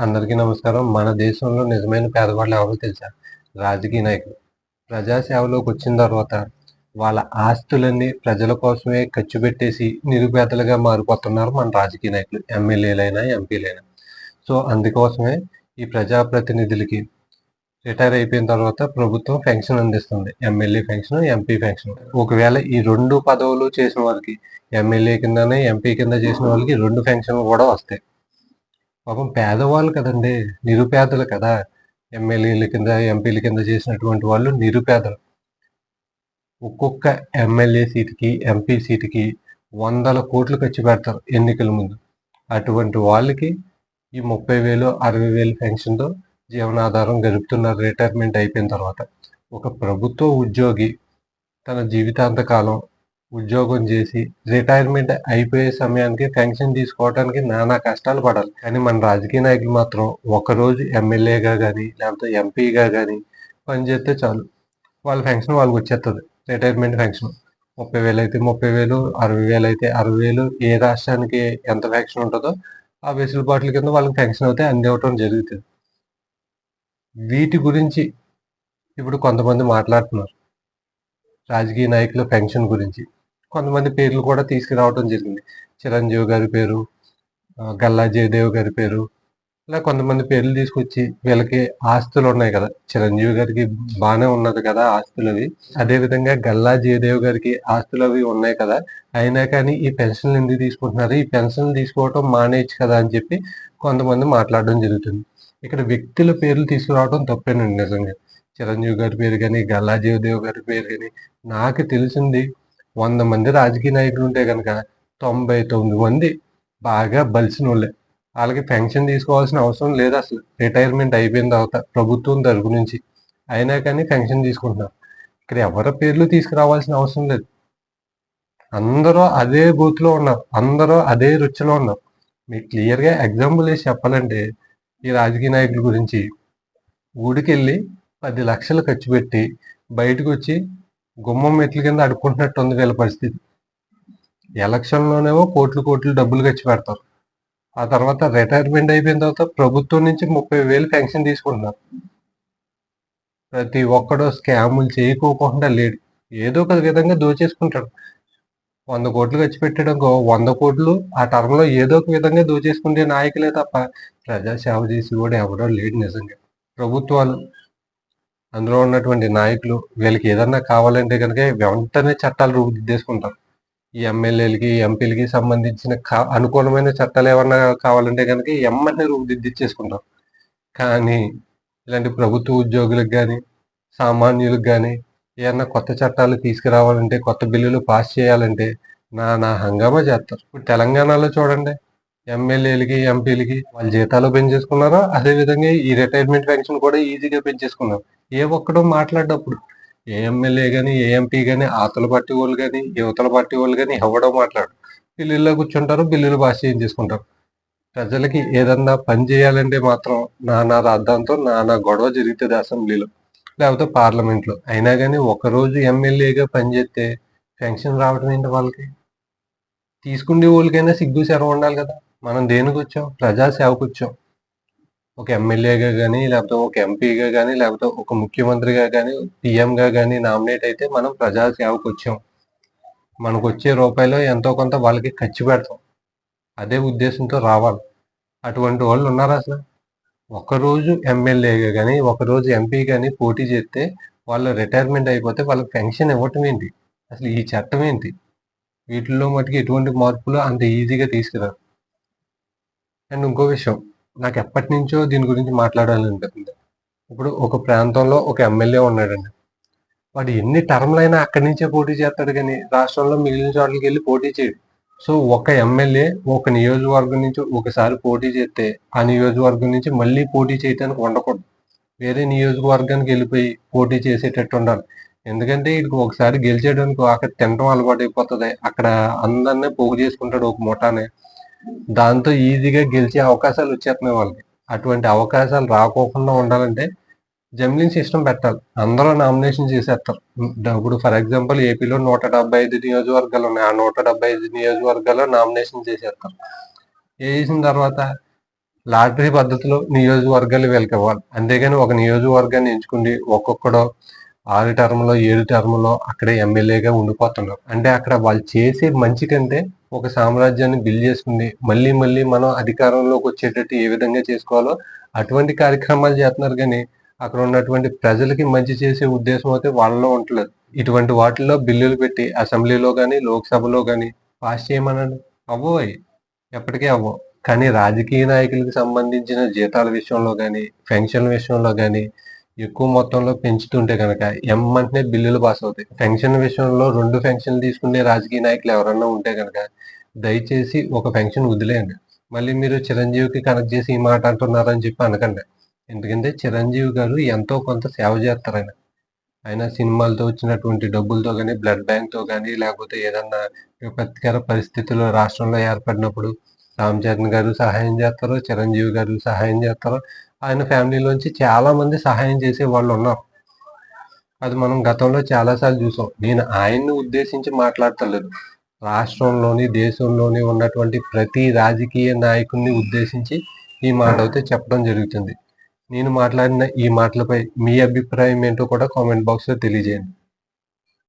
అందరికీ నమస్కారం. మన దేశంలో నిజమైన పేదవాళ్ళు ఎవరో తెలుసా? రాజకీయ నాయకులు. ప్రజాసేవలోకి వచ్చిన తర్వాత వాళ్ళ ఆస్తులన్నీ ప్రజల కోసమే ఖర్చు పెట్టేసి నిరుపేదలుగా మారిపోతున్నారు మన రాజకీయ నాయకులు. ఎమ్మెల్యేలైనా ఎంపీలైనా. సో అందుకోసమే ఈ ప్రజాప్రతినిధులకి రిటైర్ అయిపోయిన తర్వాత ప్రభుత్వం పెన్షన్ అందిస్తుంది. MLA pension MP pension. ఒకవేళ ఈ రెండు పదవులు చేసిన వాళ్ళకి ఎమ్మెల్యే కిందనే ఎంపీ కింద చేసిన వాళ్ళకి రెండు పెన్షన్లు కూడా వస్తాయి. పాపం పేదవాళ్ళు కదండి నిరుపేదలు కదా. ఎమ్మెల్యేల కింద ఎంపీల కింద చేసినటువంటి వాళ్ళు నిరుపేదలు. ఒక్కొక్క ఎమ్మెల్యే సీటుకి ఎంపీ సీటుకి వందల కోట్లు ఖర్చు పెడతారు ఎన్నికల ముందు. అటువంటి వాళ్ళకి ఈ ముప్పై వేలు అరవై వేలు పెన్షన్తో జీవనాధారం గడుపుతున్నారు రిటైర్మెంట్ అయిపోయిన తర్వాత ఒక ప్రభుత్వ ఉద్యోగి తన జీవితాంత కాలం ఉద్యోగం చేసి రిటైర్మెంట్ అయిపోయే సమయానికి పెన్షన్ తీసుకోవడానికి నానా కష్టాలు పడాలి. కానీ మన రాజకీయ నాయకులు మాత్రం ఒకరోజు ఎమ్మెల్యేగా కానీ లేకపోతే ఎంపీగా కానీ పనిచేస్తే చాలు. వాళ్ళ పెన్షన్ వాళ్ళకి వచ్చేస్తుంది రిటైర్మెంట్ పెన్షన్ ముప్పై వేలు అయితే ముప్పై వేలు అరవై వేలు అయితే అరవై వేలు ఏ రాష్ట్రానికి ఎంత పెన్షన్ ఉంటుందో ఆ వెసులుబాట్ల కింద వాళ్ళకి పెన్షన్ అయితే అందివ్వటం జరుగుతుంది. వీటి గురించి ఇప్పుడు కొంతమంది మాట్లాడుతున్నారు. రాజకీయ నాయకుల పెన్షన్ గురించి. కొంతమంది పేర్లు కూడా తీసుకురావడం జరిగింది. చిరంజీవి గారి పేరు గల్లా జయదేవ్ గారి పేరు ఇలా కొంతమంది పేర్లు తీసుకొచ్చి వీళ్ళకి ఆస్తులు ఉన్నాయి కదా. చిరంజీవి గారికి బాగానే ఉన్నది కదా ఆస్తులు అవి. అదేవిధంగా గల్లా జయదేవ్ గారికి ఆస్తులు అవి ఉన్నాయి కదా. అయినా కానీ ఈ పెన్షన్లు ఎందుకు తీసుకుంటున్నారు? ఈ పెన్షన్లు తీసుకోవటం మానేయచ్చు కదా అని చెప్పి కొంతమంది మాట్లాడడం జరుగుతుంది. ఇక్కడ వ్యక్తుల పేర్లు తీసుకురావడం తప్పేనండి నిజంగా. చిరంజీవి గారి పేరు కానీ గల్లా జయదేవ్ గారి పేరు కానీ నాకు తెలిసింది వంద మంది రాజకీయ నాయకులు ఉంటే కనుక తొంభై తొమ్మిది మంది బాగా బలిసిన వాళ్ళే వాళ్ళకి పెన్షన్ తీసుకోవాల్సిన అవసరం లేదు అసలు. రిటైర్మెంట్ అయిపోయిన తర్వాత ప్రభుత్వం తరపు నుంచి అయినా కానీ పెన్షన్ తీసుకుంటున్నారు. ఇక్కడ ఎవరి పేర్లు తీసుకురావాల్సిన అవసరం లేదు. అందరూ అదే బూత్లో ఉన్నారు. అందరూ అదే రుచిలో ఉన్నారు. మీకు క్లియర్గా ఎగ్జాంపుల్ వేసి చెప్పాలంటే ఈ రాజకీయ నాయకుల గురించి ఊడికెళ్ళి పది లక్షలు ఖర్చు పెట్టి బయటకు వచ్చి గుమ్మం మెట్ల కింద అడుక్కుంటున్నట్టు ఉంది వీళ్ళ పరిస్థితి. ఎలక్షన్లోనేమో కోట్లు కోట్లు డబ్బులు ఖర్చు పెడతారు. ఆ తర్వాత రిటైర్మెంట్ అయిపోయిన తర్వాత ప్రభుత్వం నుంచి ముప్పై వేలు పెన్షన్ తీసుకుంటున్నారు. ప్రతి ఒక్కడు స్కాములు చేయకోకుండా లేడు. ఏదో ఒక విధంగా దోచేసుకుంటాడు. వంద కోట్లు ఖర్చు పెట్టడానికి వంద కోట్లు ఆ టర్మ్లో ఏదో ఒక విధంగా దోచేసుకుంటే నాయకులే తప్ప ప్రజా సేవ చేసి కూడా ఎవడో లేడు నిజంగా. ప్రభుత్వాలు అందులో ఉన్నటువంటి నాయకులు వీళ్ళకి ఏదన్నా కావాలంటే కనుక వెంటనే చట్టాలు రూపుదిద్దేసుకుంటారు. ఈ ఎమ్మెల్యేలకి ఎంపీలకి సంబంధించిన కా- అనుకూలమైన చట్టాలు ఏమన్నా కావాలంటే కనుక ఎమ్మని రూపుదిద్దిచ్చేసుకుంటారు కానీ ఇలాంటి ప్రభుత్వ ఉద్యోగులకు కానీ సామాన్యులకు కానీ ఏమన్నా కొత్త చట్టాలు తీసుకురావాలంటే కొత్త బిల్లులు పాస్ చేయాలంటే నా నా హంగామా చేస్తారు. ఇప్పుడు తెలంగాణలో చూడండి ఎమ్మెల్యేలకి ఎంపీలకి వాళ్ళ జీతాలు పెంచేసుకున్నారో? అదే విధంగా ఈ రిటైర్మెంట్ పెన్షన్ కూడా ఈజీగా పెంచేసుకున్నారు. ఏ ఒక్కడో మాట్లాడేటప్పుడు ఏ ఎమ్మెల్యే కానీ ఏ ఎంపీ కానీ ఆతల పార్టీ వాళ్ళు కానీ యువతల పార్టీ వాళ్ళు కానీ ఎవడో మాట్లాడు బిల్లుల్లో కూర్చుంటారు బిల్లులు పాస్ చేయించేసుకుంటారు ప్రజలకి ఏదన్నా పని చేయాలంటే మాత్రం నానా రాద్దాంతో నానా గొడవ జరుగుతుంది అసెంబ్లీలో. లేకపోతే పార్లమెంట్లో. అయినా కానీ ఒకరోజు ఎమ్మెల్యేగా పనిచేస్తే పెన్షన్ రావడం ఏంటి వాళ్ళకి? తీసుకునే వాళ్ళకైనా సిగ్గు శరం ఉండాలి కదా. మనం దేనికి వచ్చాం ప్రజా సేవకు వచ్చాం ఒక ఎమ్మెల్యేగా కానీ లేకపోతే ఒక ఎంపీగా కానీ లేకపోతే ఒక ముఖ్యమంత్రిగా కానీ గా కానీ నామినేట్ అయితే మనం ప్రజా సేవకు వచ్చాం. మనకు వచ్చే రూపాయలు ఎంతో కొంత వాళ్ళకి ఖర్చు పెడతాం. అదే ఉద్దేశంతో రావాలి. అటువంటి వాళ్ళు ఉన్నారు అసలు? ఒకరోజు ఎమ్మెల్యేగా కానీ ఒకరోజు ఎంపీ కానీ పోటీ చేస్తే వాళ్ళ రిటైర్మెంట్ అయిపోతే వాళ్ళకి పెన్షన్ ఇవ్వటం ఏంటి? అసలు ఈ చట్టం ఏంటి? వీటిల్లో మటుకు ఎటువంటి మార్పులు అంత ఈజీగా తీసుకురారు. అండ్ ఇంకో విషయం నాకు ఎప్పటి నుంచో దీని గురించి మాట్లాడాలనిపిస్తుంది. ఇప్పుడు ఒక ప్రాంతంలో ఒక ఎమ్మెల్యే ఉన్నాడండి. వాడు ఎన్ని టర్మ్లు అయినా అక్కడి నుంచే పోటీ చేస్తాడు కానీ రాష్ట్రంలో మిగిలిన చోట్లకి వెళ్ళి పోటీ చేయడు. సో ఒక ఎమ్మెల్యే ఒక నియోజకవర్గం నుంచి ఒకసారి పోటీ చేస్తే ఆ నియోజకవర్గం నుంచి మళ్ళీ పోటీ చేయడానికి ఉండకూడదు. వేరే నియోజకవర్గానికి వెళ్ళిపోయి పోటీ చేసేటట్టు ఉండాలి. ఎందుకంటే ఇది ఒకసారి గెలిచేయడానికి అక్కడ తినడం అలవాటు అయిపోతుంది అక్కడ అందరినీ పోగు చేసుకుంటాడు ఒక ముఠానే. దాంతో ఈజీగా గెలిచే అవకాశాలు వచ్చేస్తున్నాయి వాళ్ళకి. అటువంటి అవకాశాలు రాకోకుండా ఉండాలంటే జంబ్లింగ్ సిస్టమ్ పెట్టాలి. అందరూ నామినేషన్ చేసేస్తారు. ఇప్పుడు ఫర్ ఎగ్జాంపుల్ ఏపీలో నూట డెబ్బై ఐదు నియోజకవర్గాలు ఉన్నాయి. ఆ నూట డెబ్బై ఐదు నియోజకవర్గాల్లో నామినేషన్ చేసేస్తారు. వేసిన తర్వాత లాటరీ పద్ధతిలో నియోజకవర్గాలు వీళ్ళకి ఇవ్వాలి. అంతేగాని ఒక నియోజకవర్గాన్ని ఎంచుకుని ఒక్కొక్కడో ఆరు టర్మ్లో ఏడు టర్మ్లో అక్కడే ఎమ్మెల్యేగా ఉండిపోతున్నారు అంటే అక్కడ వాళ్ళు చేసే మంచి కంటే ఒక సామ్రాజ్యాన్ని బిల్డ్ చేసుకుని మళ్ళీ మళ్ళీ మనం అధికారంలోకి వచ్చేటట్టు ఏ విధంగా చేసుకోవాలో అటువంటి కార్యక్రమాలు చేస్తున్నారు కానీ అక్కడ ఉన్నటువంటి ప్రజలకి మంచి చేసే ఉద్దేశం అయితే వాళ్ళలో ఉండలేదు ఇటువంటి వాటిల్లో బిల్లులు పెట్టి అసెంబ్లీలో కానీ లోక్సభలో కానీ పాస్ చేయమనండి. అవ్వవు అవి. ఎప్పటికీ అవ్వవు. కానీ రాజకీయ నాయకులకు సంబంధించిన జీతాల విషయంలో కానీ పెన్షన్ల విషయంలో కానీ ఎక్కువ మొత్తంలో పెంచుతుంటే కనుక ఎమ్మంటనే బిల్లులు పాస్ అవుతాయి. పెన్షన్ విషయంలో రెండు పెన్షన్లు తీసుకునే రాజకీయ నాయకులు ఎవరన్నా ఉంటే కనుక దయచేసి ఒక పెన్షన్ వదిలేయండి. మళ్ళీ మీరు చిరంజీవికి కనెక్ట్ చేసి ఈ మాట అంటున్నారని చెప్పి అనకండి. ఎందుకంటే చిరంజీవి గారు ఎంతో కొంత సేవ చేస్తారు ఆయన. ఆయన సినిమాలతో వచ్చినటువంటి డబ్బులతో కానీ బ్లడ్ బ్యాంక్తో కానీ లేకపోతే ఏదన్నా విపత్కర పరిస్థితులు రాష్ట్రంలో ఏర్పడినప్పుడు రామ్ చరణ్ గారు సహాయం చేస్తారు చిరంజీవి గారు సహాయం చేస్తారు. ఆయన ఫ్యామిలీలోంచి చాలా మంది సహాయం చేసే వాళ్ళు ఉన్నారు. అది మనం గతంలో చాలాసార్లు చూసాం. నేను ఆయన్ని ఉద్దేశించి మాట్లాడతలేదు. రాష్ట్రంలోని దేశంలోని ఉన్నటువంటి ప్రతి రాజకీయ నాయకుడిని ఉద్దేశించి ఈ మాట అయితే చెప్పడం జరుగుతుంది. నేను మాట్లాడిన ఈ మాటలపై మీ అభిప్రాయం ఏంటో కూడా కామెంట్ బాక్స్లో తెలియజేయండి.